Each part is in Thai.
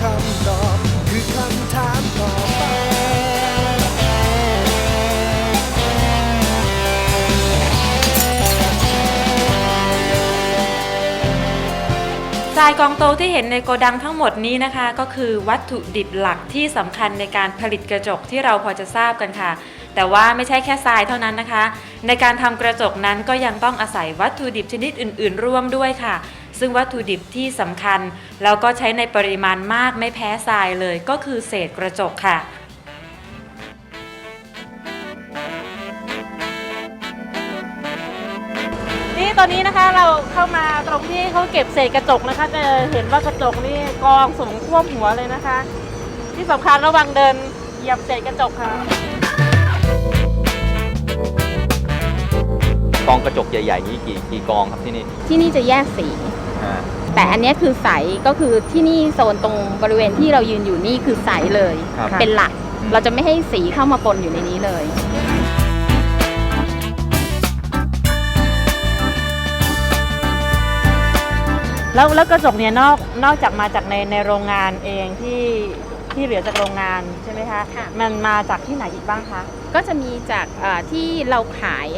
คำตอบคือคำถามต่อไปทรายกองโตที่เห็นในโกดังทั้งหมดนี้นะคะ ก็คือวัตถุดิบหลักที่สำคัญในการผลิตกระจกที่เราพอจะทราบกันค่ะ แต่ว่าไม่ใช่แค่ทรายเท่านั้นนะคะ ในการทำกระจกนั้นก็ยังต้องอาศัยวัตถุดิบชนิดอื่น ๆ ร่วมด้วยค่ะ ซึ่งวัตถุดิบที่สำคัญ แล้วก็ใช้ในปริมาณมากไม่แพ้ทรายเลย ก็คือเศษกระจกค่ะนี่ตอนนี้นะคะเราเข้ามาตรงที่เขาเก็บเศษกระจกนะคะ จะเห็นว่ากระจกนี่กองสูงท่วมหัวเลยนะคะ ที่สำคัญระวังเดินเหยียบเศษกระจกค่ะกองกระจกใหญ่ๆนี้กี่กี่กองครับที่นี่ ที่นี่จะแยกสีอ่า แต่อันเนี้ยคือใสก็คือที่นี่โซนตรงบริเวณที่เรายืนอยู่นี่คือใสเลย ครับ เป็นหลักอืมเราจะไม่ให้สีเข้ามาปนอยู่ในนี้เลย แล้วแล้วกระจกเนี่ยนอกนอกจากมาจากในในโรงงานเองที่ที่เหลือจากโรงงานใช่ไหมคะ ค่ะ มันมาจากที่ไหนอีกบ้างคะ ก็จะมีจากเอ่อที่เราขาย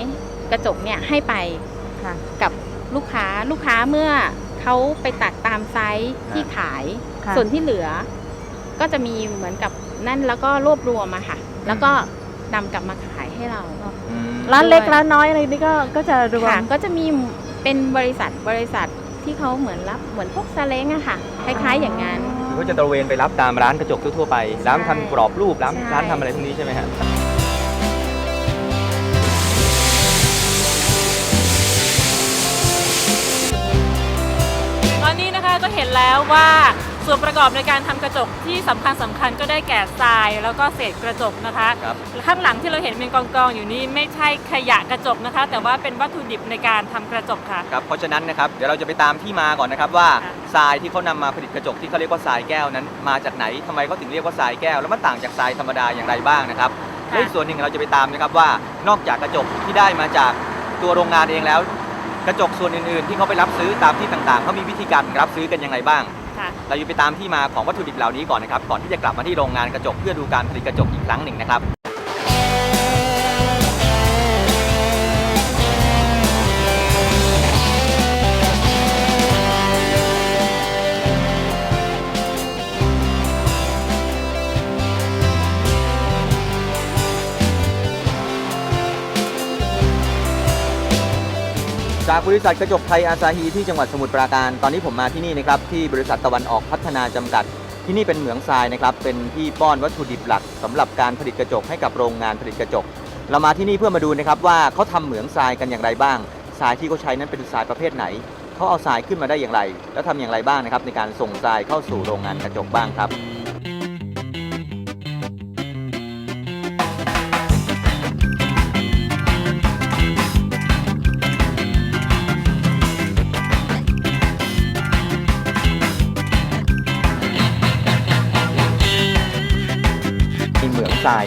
กระจกเนี่ยให้ไปค่ะ กับลูกค้าลูกค้าเมื่อ เขาไปตัดตามไซส์ที่ขาย ค่ะ ส่วนที่เหลือ ก็จะมีเหมือนกับนั่นแล้วก็รวบรวมมาค่ะ แล้วก็นำกลับมาขายให้เรา อืมร้านเล็กร้านน้อยอะไรนี่ก็ก็จะรวม ค่ะก็จะมีเป็นบริษัทบริษัทที่เขาเหมือนรับเหมือนพวกซาเล้งอะค่ะ คล้ายๆอย่างนั้นคือเขาจะตระเวนไปรับตามร้านกระจกทั่วๆไป ร้านทำกรอบรูปร้านใช่ ร้านทำอะไรพวกนี้ใช่ไหมฮะ ก็เห็นแล้วว่าส่วนประกอบในการทำกระจกที่สำคัญสำคัญก็ได้แก่ทราย แล้วก็เศษกระจกนะคะครับข้างหลังที่เราเห็นเป็นกองๆอยู่นี่ไม่ใช่ขยะกระจกนะคะ แต่ว่าเป็นวัตถุดิบในการทำกระจกค่ะครับเพราะฉะนั้นนะครับเดี๋ยวเราจะไปตามที่มาก่อนนะครับว่าค่ะทรายที่เขานำมาผลิตกระจกที่เขาเรียกว่าทรายแก้วนั้น มาจากไหนทำไมเขาถึงเรียกว่าทรายแก้ว แล้วมันต่างจากทรายธรรมดาอย่างไรบ้างนะครับและอีกส่วนหนึ่งเราจะไปตามนะครับว่านอกจากกระจกที่ได้มาจากตัวโรงงานเองแล้ว กระจกส่วนอื่นๆ ที่เขาไปรับซื้อตามที่ต่างๆเขามีวิธีการรับซื้อกันยังไงบ้าง ค่ะ เราอยู่ไปตามที่มาของวัตถุดิบเหล่านี้ก่อนนะครับก่อนที่จะกลับมาที่โรงงานกระจกเพื่อดูการผลิตกระจกอีกครั้งหนึ่งนะครับ บริษัทกระจกไทยอาซาฮีที่จังหวัดสมุทรปราการ ตอนนี้ผมมาที่นี่นะครับที่บริษัทตะวันออกพัฒนาจำกัด ที่นี่เป็นเหมืองทรายนะครับเป็นที่ป้อนวัตถุดิบหลักสำหรับการผลิตกระจกให้กับโรงงานผลิตกระจก เรามาที่นี่เพื่อมาดูนะครับว่าเขาทำเหมืองทรายกันอย่างไรบ้างทรายที่เขาใช้นั้นเป็นทรายประเภทไหนเขาเอาทรายขึ้นมาได้อย่างไร แล้วทำอย่างไรบ้างนะครับในการส่งทรายเข้าสู่โรงงานกระจกบ้างครับ ทราย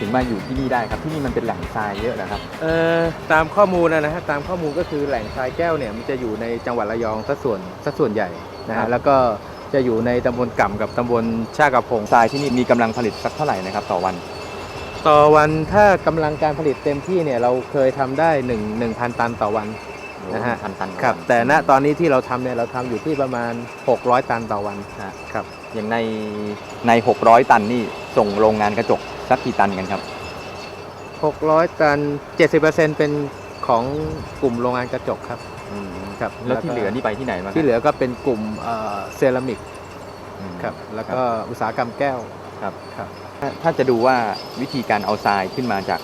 ถึงมาอยู่ที่นี่ได้ครับ ที่นี่มันเป็นแหล่งทรายเยอะนะครับ เอ่อตามข้อมูลนะนะฮะตามข้อมูลก็คือแหล่งทรายแก้วเนี่ยมันจะอยู่ในจังหวัดระยองซะส่วนซะส่วนใหญ่นะครัฮะบ แล้วก็จะอยู่ในตำบลก่ำกับตำบลชากระพง ทรายที่นี่มีกำลังผลิตสักเท่าไหร่นะครับต่อวัน ต่อวันถ้ากำลังการผลิตเต็มที่เนี่ยเราเคยทำได้1 1,000 ตันต่อวัน นะฮะพันตันต่อครับวันแต่ณตอนนี้ที่เราทำเนี่ยเราทำอยู่ที่ประมาณ 600 ตันต่อวันฮะ ครับ อย่างในใน 600 ตันนี่ส่งโรงงานกระจกสักกี่ตันกันครับ 600 ตัน 70%เป็นของกลุ่มโรงงานกระจกครับครับแล้วที่แล้วก็เหลือนี่ไปที่ไหนบ้างที่เหลือก็เป็นกลุ่มเอ่อเซรามิกอืมครับแล้วก็อุตสาหกรรมแก้ว ครับ ครับ ถ้าถ้าจะดูว่าวิธีการเอาทรายขึ้นมาจาก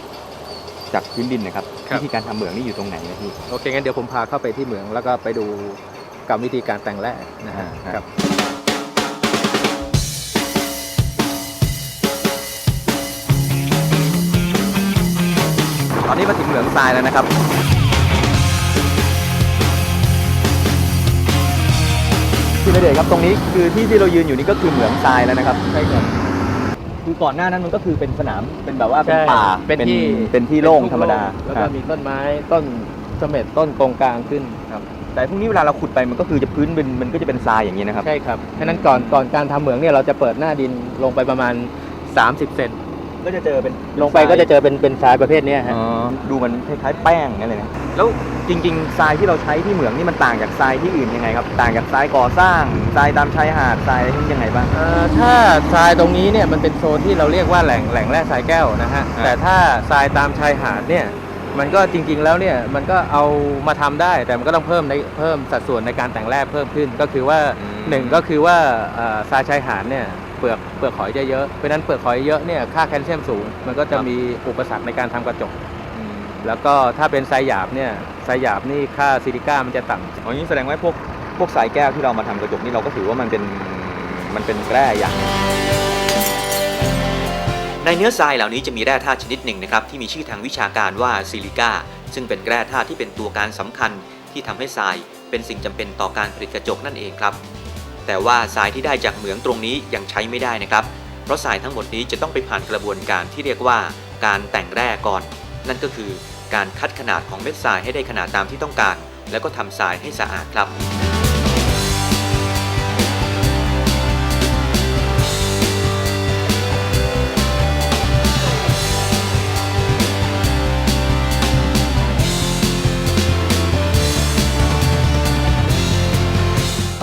จากพื้นดินนะครับครับ วิธีการทำเหมืองนี่อยู่ตรงไหนนะพี่ โอเคงั้นเดี๋ยวผมพาเข้าไปที่เหมืองแล้วก็ไปดูกรรมวิธีการแต่งแร่นะฮะอ่า ครับตอนนี้มาถึงเหมืองทรายแล้วนะครับ พี่ณเดชน์ครับตรงนี้คือที่ที่เรายืนอยู่นี่ก็คือเหมืองทรายแล้วนะครับ ใช่ครับ คือก่อนหน้านั้นมันก็คือเป็นสนามเป็นแบบว่าเป็นใช่ป่าเป็นที่เป็นที่โล่งธรรมดาแล้วคก็รับมีต้นไม้ต้นเสม็ดต้นตรงกลางขึ้นครับแต่พวกนี้เวลาเราขุดไปมันก็คือจะพื้นเป็นมันก็จะเป็นทรายอย่างนี้นะครับใช่ครับฉะนั้นก่อนก่อนการทำเหมืองเนี่ยเราจะเปิดหน้าดินลงไปประมาณ 30 เซน ก็จะเจอเป็นลงไปก็จะเจอเป็นเป็นทรายประเภทเนี้ยฮะอ๋อดูมันคล้ายๆแป้งนั่นเลยนะแล้วจริงๆทรายที่เราใช้ที่เหมืองนี่มันต่างจากทรายที่อื่นยังไงครับ ต่างจากทรายก่อสร้างทรายตามชายหาดทรายอะไรที่ยังไงบ้าง เอ่อถ้าทรายตรงนี้เนี่ยมันเป็นโซนที่เราเรียกว่าแหล่งแหล่งแร่ทรายแก้วนะฮะอ่าแต่ถ้าทรายตามชายหาดเนี่ยมันก็จริงๆแล้วเนี่ยมันก็เอามาทำได้แต่มันก็ต้องเพิ่มในเพิ่มสัดส่วนในการแต่งแร่เพิ่มขึ้น ก็คือว่าหนึ่งก็คือว่าเอ่อทรายชายหาดเนี่ย เปลือกเปลือกหอยจะเยอะเพราะฉะนั้นเปลือกหอยเยอะเนี่ยค่าแคลเซียมสูง มันก็จะมีอุปสรรคในการทำกระจก แล้วก็ถ้าเป็นทรายหยาบเนี่ยทรายหยาบนี่ค่าซิลิก้ามันจะต่ำอ๋ออย่างนี้แสดงว่าพวกพวกสายแก้วที่เรามาทำกระจกนี่เราก็ถือว่ามันเป็นมันเป็นแร่อย่างในเนื้อทรายเหล่านี้จะมีแร่ธาตุชนิดหนึ่งนะครับที่มีชื่อทางวิชาการว่าซิลิก้าซึ่งเป็นแร่ธาตุที่เป็นตัวการสำคัญที่ทำให้ทรายเป็นสิ่งจำเป็นต่อการผลิตกระจกนั่นเองครับ แต่ว่าทรายที่ได้จากเหมืองตรงนี้ยังใช้ไม่ได้นะครับ เพราะทรายทั้งหมดนี้จะต้องไปผ่านกระบวนการที่เรียกว่าการแต่งแร่ก่อน นั่นก็คือการคัดขนาดของเม็ดทรายให้ได้ขนาดตามที่ต้องการ แล้วก็ทำทรายให้สะอาดครับ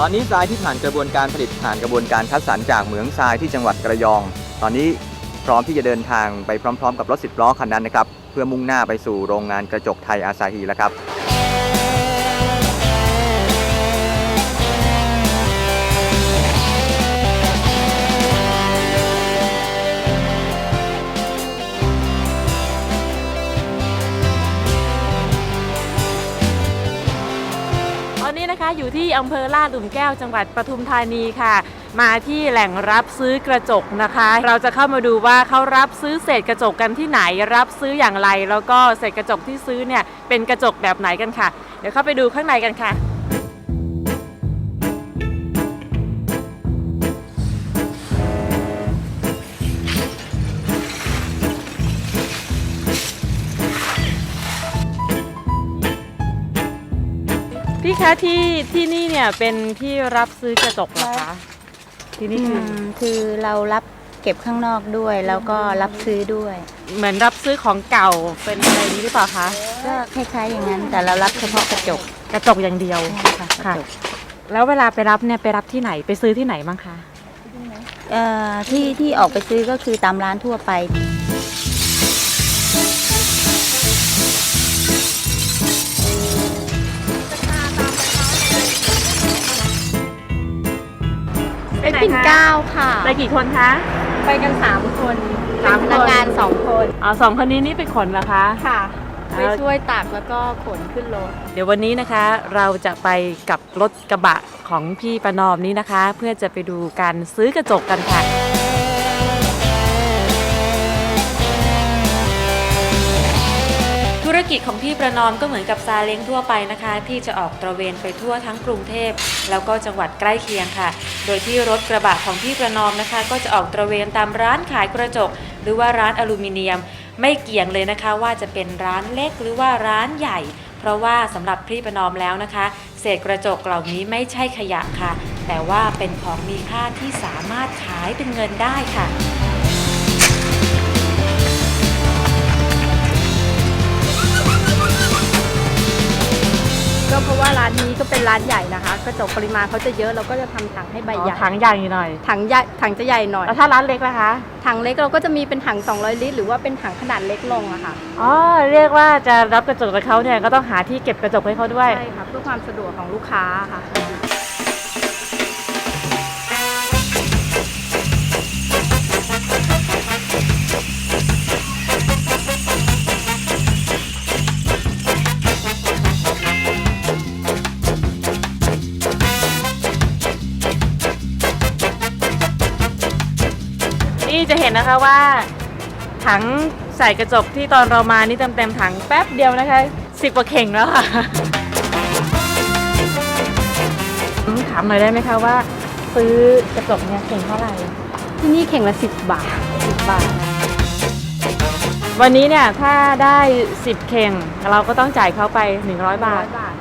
อนนี้ทรายที่ผ่านกระบวนการผลิตผ่านกระบวนการคัดสรรจากเหมืองทรายที่จังหวัดกระยอง ตอนนี้พร้อมที่จะเดินทางไปพร้อม ๆ กับรถสิบล้อคันนั้นนะครับ เพื่อมุ่งหน้าไปสู่โรงงานกระจกไทยอาซาฮีแล้วครับ อยู่ที่อำเภอลาดหลุมแก้วจังหวัดปทุมธานีค่ะ มาที่แหล่งรับซื้อกระจกนะคะ เราจะเข้ามาดูว่าเขารับซื้อเศษกระจกกันที่ไหน รับซื้ออย่างไร แล้วก็เศษกระจกที่ซื้อเนี่ยเป็นกระจกแบบไหนกันค่ะ เดี๋ยวเข้าไปดูข้างในกันค่ะ พี่คะที่ที่นี่เนี่ยเป็นที่รับซื้อกระจกเหรอคะที่นี่คืออืมคือเรารับเก็บข้างนอกด้วย แล้วก็รับซื้อด้วย เหมือนรับซื้อของเก่าเป็นอะไรนี้หรือเปล่าคะก็คล้ายๆอย่างนั้น แต่เรารับเฉพาะกระจกกระจกอย่างเดียวใช่ค่ะกระจกแล้วเวลาไปรับเนี่ยไปรับที่ไหนไปซื้อที่ไหนบ้างคะ เอ่อที่ที่ออกไปซื้อก็คือตามร้านทั่วไป ไปไหนปิ่นคะเกล้าค่ะ ไปกี่คนคะ ไปกัน 3 คนสาม เป็นพนักคนงาน 2 คน อ๋อสองคนนี้นี่ไปขนเหรอคะ ค่ะเอาไปช่วยตักแล้วก็ขนขึ้นรถ เดี๋ยววันนี้นะคะเราจะไปกับรถกระบะของพี่ประนอมนี้นะคะ เพื่อจะไปดูการซื้อกระจกกันค่ะ กิจของพี่ประนอมก็เหมือนกับซาเล้งทั่วไปนะคะ ที่จะออกตระเวนไปทั่วทั้งกรุงเทพ แล้วก็จังหวัดใกล้เคียงค่ะ โดยที่รถกระบะของพี่ประนอมนะคะ ก็จะออกตระเวนตามร้านขายกระจก หรือว่าร้านอลูมิเนียม ไม่เกี่ยงเลยนะคะ ว่าจะเป็นร้านเล็กหรือว่าร้านใหญ่ เพราะว่าสำหรับพี่ประนอมแล้วนะคะ เศษกระจกเหล่านี้ไม่ใช่ขยะค่ะ แต่ว่าเป็นของมีค่าที่สามารถขายเป็นเงินได้ค่ะ ก็เพราะว่าร้านนี้ก็เป็นร้านใหญ่นะคะ กระจกปริมาณเขาจะเยอะเราก็จะทำถังให้ใบใหญ่ถังใหญ่หน่อยถังใหญ่ถังจะใหญ่หน่อย แล้วถ้าร้านเล็กนะคะ ถังเล็กเราก็จะมีเป็นถัง 200 ลิตร หรือว่าเป็นถังขนาดเล็กลงอะค่ะอ๋อเรียกว่าจะรับกระจกจากเขาเนี่ยก็ต้องหาที่เก็บกระจกให้เขาด้วย ใช่ค่ะเพื่อความสะดวกของลูกค้าค่ะ นี่จะเห็นนะคะว่าถังใส่กระจกที่ตอนเรามานี่เต็มเต็มๆถังแป๊บเดียวนะคะสิบกว่าเข่งแล้วค่ะอืมถามหน่อยได้ไหมคะว่า ซื้อกระจกเนี่ยเข่งเท่าไหร่ ที่นี่เข่งละ10บาทสิบบาท วันนี้เนี่ยถ้าได้10เข่งเราก็ต้องจ่ายเขาไป100บาท100บาท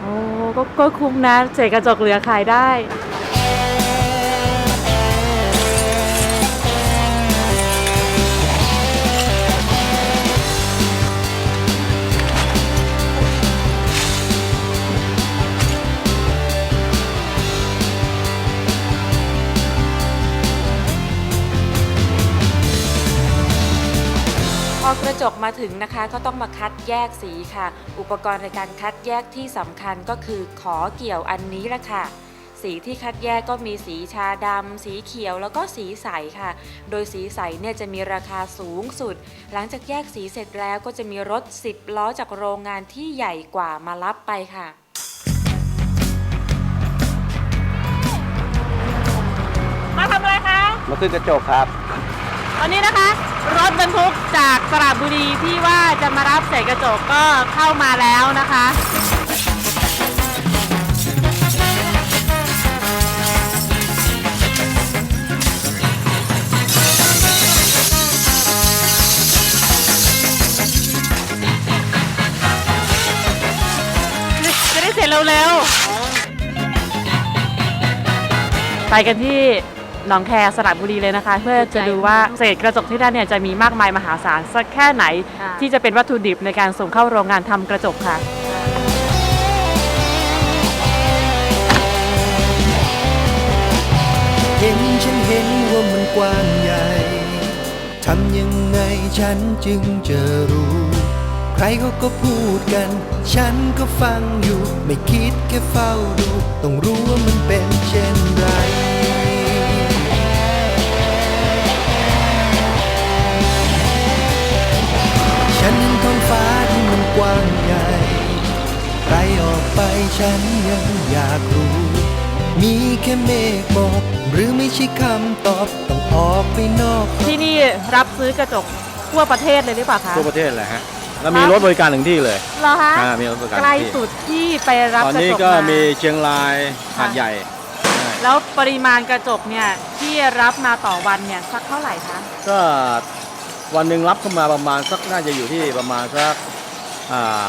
โอ้ก็ก็คุ้มนะเศษกระจกเหลือขายได้ กระจกมาถึงนะคะก็ต้องมาคัดแยกสีค่ะ อุปกรณ์ในการคัดแยกที่สำคัญก็คือขอเกี่ยวอันนี้ละค่ะ สีที่คัดแยกก็มีสีชาดำสีเขียวแล้วก็สีใสค่ะ โดยสีใสเนี่ยจะมีราคาสูงสุด หลังจากแยกสีเสร็จแล้วก็จะมีรถ 10 ล้อจากโรงงานที่ใหญ่กว่ามารับไปค่ะมาทำอะไรคะ มาขึ้นกระจกครับ ตอนนี้นะคะ รถบรรทุกจากสระบุรีที่ว่าจะมารับเศษกระจกก็เข้ามาแล้วนะคะจะได้เสร็จเร็วๆ ไปกันที่ หนองแคสระบุรีเลยนะคะ เพื่อจะดูว่าเศษกระจกที่นั่นเนี่ยจะมีมากมายมหาศาลสักแค่ไหนค่ะที่จะเป็นวัตถุดิบในการส่งเข้าโรงงานทำกระจกค่ะเห็นฉันเห็นว่ามันกว้างใหญ่ ทำยังไงฉันจึงจะรู้ ใครเขาก็พูดกัน ฉันก็ฟังอยู่ ไม่คิดแค่เฝ้าดู ต้องรู้ว่ามันเป็นเช่นไรันยังอยากรู้ มีแค่เมฆบอก หรือไม่ใช่คำตอบ ต้องออกไปนอก ที่นี่รับซื้อกระจกทั่วประเทศเลยหรือเปล่าคะทั่วประเทศเลยฮะแล้วมีรถบริการถึงที่เลยเหรอคะมีรถบริการไกลถึสุดที่ไปรับกระจกตอนนี้ก็มีเชียงรายหาดใหญ่แล้วปริมาณกระจกเนี่ยที่รับมาต่อวันเนี่ยสักเท่าไหร่คะ ก็วันหนึ่งรับเข้ามาประมาณสักน่าจะอยู่ที่ประมาณสักอ่า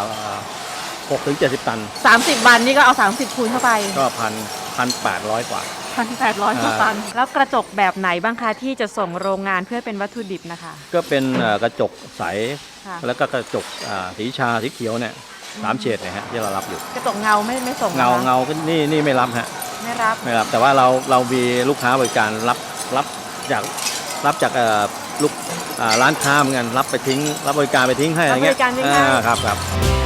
หกถึงเจ็ดสิบตันสามสิบวันนี่ก็เอาสามสิบคูณเข้าไปก็พันพันแปดร้อยกว่า พันแปดร้อยกว่าตัน แล้วกระจกแบบไหนบ้างคะที่จะส่งโรงงานเพื่อเป็นวัตถุดิบนะคะ ก็เป็นกระจกใสแล้วก็กระจกสีชาสีเขียวเนี่ยสามเฉดเนี่ยฮะที่เรารับอยู่ กระจกเงาไม่ไม่ส่งหรอเงาเงาก็นี่นี่ไม่รับฮะไม่รับ ไม่รับ แต่ว่าเราเรามีลูกค้าบริการรับรับจากรับจากลูกร้านค้าเหมือนกันรับไปทิ้ง รับบริการไปทิ้งให้อะไรเงี้ยรับบริการง่าครับครับ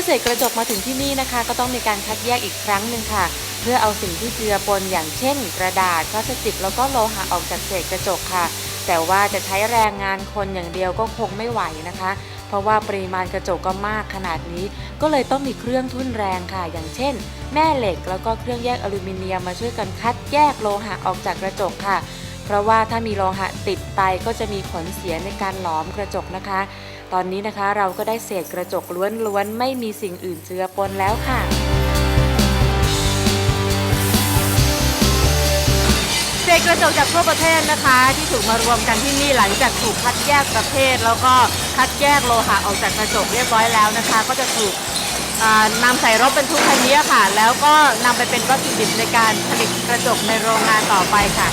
อเศษกระจกมาถึงที่นี่นะคะ ก็ต้องมีการคัดแยกอีกครั้งหนึ่งค่ะ เพื่อเอาสิ่งที่เจือปนอย่างเช่น กระดาษพลาสติก แล้วก็โลหะออกจากเศษกระจกค่ะ แต่ว่าจะใช้แรงงานคนอย่างเดียวก็คงไม่ไหวนะคะ เพราะว่าปริมาณกระจกก็มากขนาดนี้ ก็เลยต้องมีเครื่องทุ่นแรงค่ะ อย่างเช่น แม่เหล็กแล้วก็เครื่องแยกอลูมิเนียมมาช่วยกันคัดแยกโลหะออกจากกระจกค่ะ เพราะว่าถ้ามีโลหะติดไปก็จะมีผลเสียในการหลอมกระจกนะคะ ตอนนี้นะคะเราก็ได้เศษกระจกล้วนๆไม่มีสิ่งอื่นเจือปนแล้วค่ะเศษกระจกจากทั่วประเทศนะคะ ที่ถูกมารวมกันที่นี่หลังจากถูกคัดแยกประเภท แล้วก็คัดแยกโลหะออกจากกระจกเรียบร้อยแล้วนะคะ ก็จะถูกอ่านำใส่รถบรรทุกคันนี้ค่ะ แล้วก็นำไปเป็นวัตถุดิบในการผลิตกระจกในโรงงานต่อไปค่ะ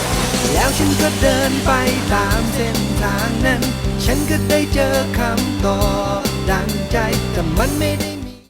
แล้วฉันก็เดินไปตามเส้น ทางนั้น ฉันก็ได้เจอคำตอบดังใจแต่มันไม่ได้